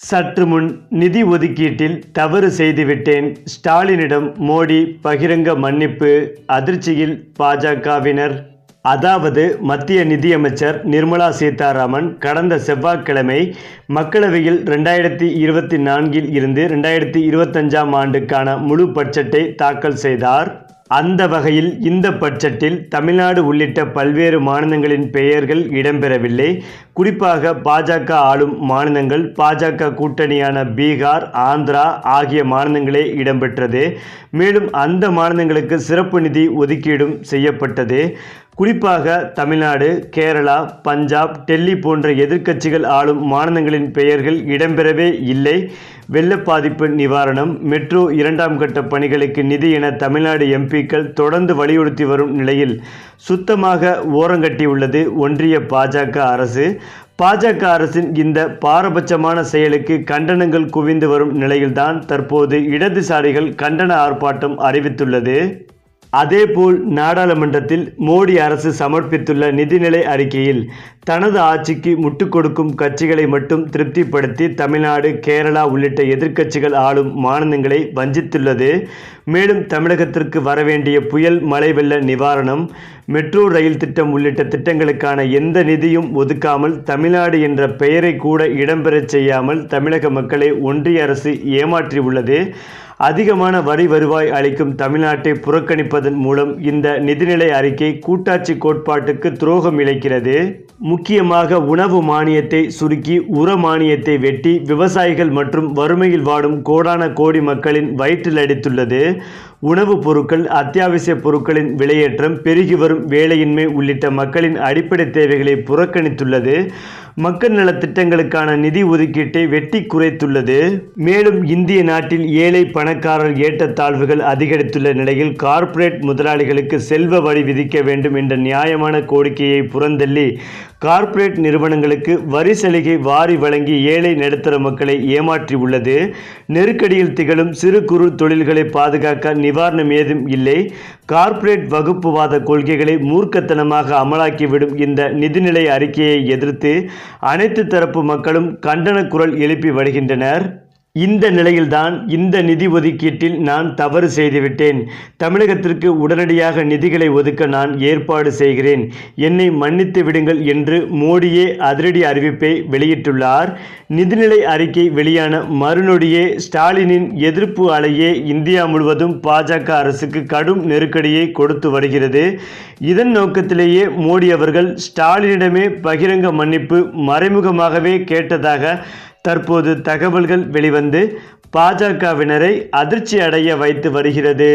சற்று முன் நிதி ஒதுக்கீட்டில் தவறு செய்துவிட்டேன். ஸ்டாலினிடம் மோடி பகிரங்க மன்னிப்பு அதிர்ச்சியில் பாஜகவினர். அதாவது மத்திய நிதியமைச்சர் நிர்மலா சீதாராமன் கடந்த செவ்வாய்க்கிழமை மக்களவையில் ரெண்டாயிரத்தி இருபத்தி நான்கில் இருந்து ரெண்டாயிரத்தி இருபத்தஞ்சாம் ஆண்டுக்கான முழு பட்ஜெட்டை தாக்கல் செய்தார். அந்த வகையில் இந்த பட்ஜெட்டில் தமிழ்நாடு உள்ளிட்ட பல்வேறு மாநிலங்களின் பெயர்கள் இடம்பெறவில்லை. குறிப்பாக பாஜக ஆளும் மாநிலங்கள் பாஜக கூட்டணியான பீகார் ஆந்திரா ஆகிய மாநிலங்களே இடம்பெற்றது. மேலும் அந்த மாநிலங்களுக்கு சிறப்பு நிதி ஒதுக்கீடும் செய்யப்பட்டது. குறிப்பாக தமிழ்நாடு கேரளா பஞ்சாப் டெல்லி போன்ற எதிர்க்கட்சிகள் ஆளும் மாநிலங்களின் பெயர்கள் இடம்பெறவே இல்லை. வெள்ள பாதிப்பு நிவாரணம் மெட்ரோ இரண்டாம் கட்ட பணிகளுக்கு நிதி என தமிழ்நாடு எம்பிக்கள் தொடர்ந்து வலியுறுத்தி வரும் நிலையில் சுத்தமாக ஓரங்கட்டியுள்ளது ஒன்றிய பாஜக அரசு. பாஜக அரசின் இந்த பாரபட்சமான செயலுக்கு கண்டனங்கள் குவிந்து வரும் நிலையில்தான் தற்போது இடதுசாரிகள் கண்டன ஆர்ப்பாட்டம் அறிவித்துள்ளது. அதேபோல் நாடாளுமன்றத்தில் மோடி அரசு சமர்ப்பித்துள்ள நிதிநிலை அறிக்கையில் தனது ஆட்சிக்கு முட்டுக் கொடுக்கும் கட்சிகளை மட்டும் திருப்திப்படுத்தி தமிழ்நாடு கேரளா உள்ளிட்ட எதிர்க்கட்சிகள் ஆளும் மாநிலங்களை வஞ்சித்துள்ளது. மேலும் தமிழகத்திற்கு வரவேண்டிய புயல் மழை வெள்ள நிவாரணம் மெட்ரோ ரயில் திட்டம் உள்ளிட்ட திட்டங்களுக்கான எந்த நிதியும் ஒதுக்காமல் தமிழ்நாடு என்ற பெயரை கூட இடம்பெறச் செய்யாமல் தமிழக மக்களை ஒன்றிய அரசு ஏமாற்றியுள்ளது. அதிகமான வரி வருவாய் அளிக்கும் தமிழ்நாட்டை புறக்கணிப்பதன் மூலம் இந்த நிதிநிலை அறிக்கை கூட்டாட்சி கோட்பாட்டுக்கு துரோகம் இழைக்கிறது. முக்கியமாக உணவு மானியத்தை சுருக்கி உர மானியத்தை வெட்டி விவசாயிகள் மற்றும் வறுமையில் வாடும் கோடான கோடி மக்களின் வயிற்றில் அடித்துள்ளது. உணவுப் பொருட்கள் அத்தியாவசிய பொருட்களின் விலையேற்றம் பெருகி வரும் வேலையின்மை உள்ளிட்ட மக்களின் அடிப்படை தேவைகளை புறக்கணித்துள்ளது. மக்கள் நலத் திட்டங்களுக்கான நிதி ஒதுக்கீட்டை வெட்டி குறைத்துள்ளது. மேலும் இந்திய நாட்டில் ஏழை பணக்காரர் ஏற்றத்தாழ்வுகள் அதிகரித்துள்ள நிலையில் கார்ப்பரேட் முதலாளிகளுக்கு செல்வ வரி விதிக்க வேண்டும் என்ற நியாயமான கோரிக்கையை புறந்தள்ளி கார்ப்பரேட் நிறுவனங்களுக்கு வரி சலுகை வாரி வழங்கி ஏழை நடுத்தர மக்களை ஏமாற்றி உள்ளது. நெருக்கடியில் திகழும் சிறு குறு தொழில்களை பாதுகாக்க நிவாரணம் ஏதும் இல்லை. கார்ப்பரேட் வகுப்புவாத கொள்கைகளை மூர்க்கத்தனமாக அமலாக்கிவிடும் இந்த நிதிநிலை அறிக்கையை எதிர்த்து அனைத்து தரப்பு மக்களும் கண்டன குரல் எழுப்பி வருகின்றனர். இந்த நிலையில்தான் இந்த நிதி ஒதுக்கீட்டில் நான் தவறு செய்துவிட்டேன். தமிழகத்திற்கு உடனடியாக நிதிகளை ஒதுக்க நான் ஏற்பாடு செய்கிறேன். என்னை மன்னித்து விடுங்கள் என்று மோடியே அதிரடி அறிவிப்பை வெளியிட்டுள்ளார். நிதிநிலை அறிக்கை வெளியான மறுநொடியே ஸ்டாலினின் எதிர்ப்பு அலையே இந்தியா முழுவதும் பாஜக அரசுக்கு கடும் நெருக்கடியை கொடுத்து வருகிறது. இதன் நோக்கத்திலேயே மோடி அவர்கள் ஸ்டாலினிடமே பகிரங்க மன்னிப்பு மறைமுகமாகவே கேட்டதாக தற்போது தகவல்கள் வெளிவந்து பாஜகவினரை அதிர்ச்சி அடைய வைத்து வருகிறது.